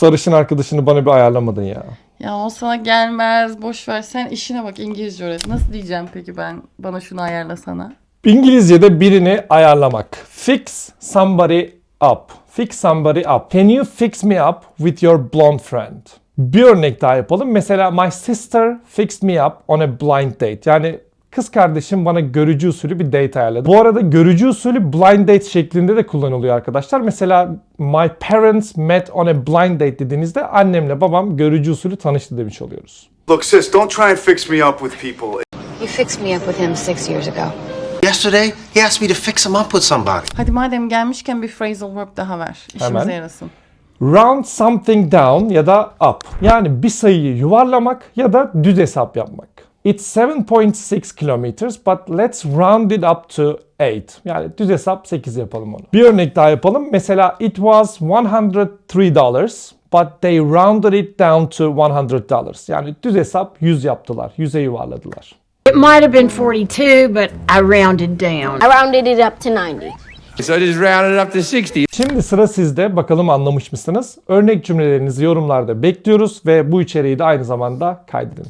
sarışın arkadaşını bana bir ayarlamadın ya. Ya o sana gelmez. Boş ver. Sen işine bak İngilizce öğret. Nasıl diyeceğim peki ben bana şunu ayarlasana? İngilizce'de birini ayarlamak. Fix somebody up. Fix somebody up. Can you fix me up with your blonde friend? Bir örnek daha yapalım. Mesela my sister fixed me up on a blind date. Yani kız kardeşim bana görücü usulü bir date ayarladı. Bu arada görücü usulü blind date şeklinde de kullanılıyor arkadaşlar. Mesela my parents met on a blind date dediğinizde annemle babam görücü usulü tanıştı demiş oluyoruz. Look, sis, don't try and fix me up with people. You fixed me up with him six years ago. Yesterday, he asked me to fix him up with somebody. Hadi madem gelmişken bir phrasal verb daha ver. İşimize Hemen. yarasın. Round something down ya da up. Yani bir sayıyı yuvarlamak ya da düz hesap yapmak. It's 7.6 kilometers but let's round it up to 8. Yani düz hesap 8 yapalım onu. Bir örnek daha yapalım. Mesela it was 103 dollars but they rounded it down to 100 dollars. Yani düz hesap 100 yaptılar. 100'e yuvarladılar. It might have been 42, but I rounded down. I rounded it up to 90. So I just rounded up to 60. Şimdi sıra sizde. Bakalım anlamış mısınız? Örnek cümlelerinizi yorumlarda bekliyoruz ve bu içeriği de aynı zamanda kaydedin.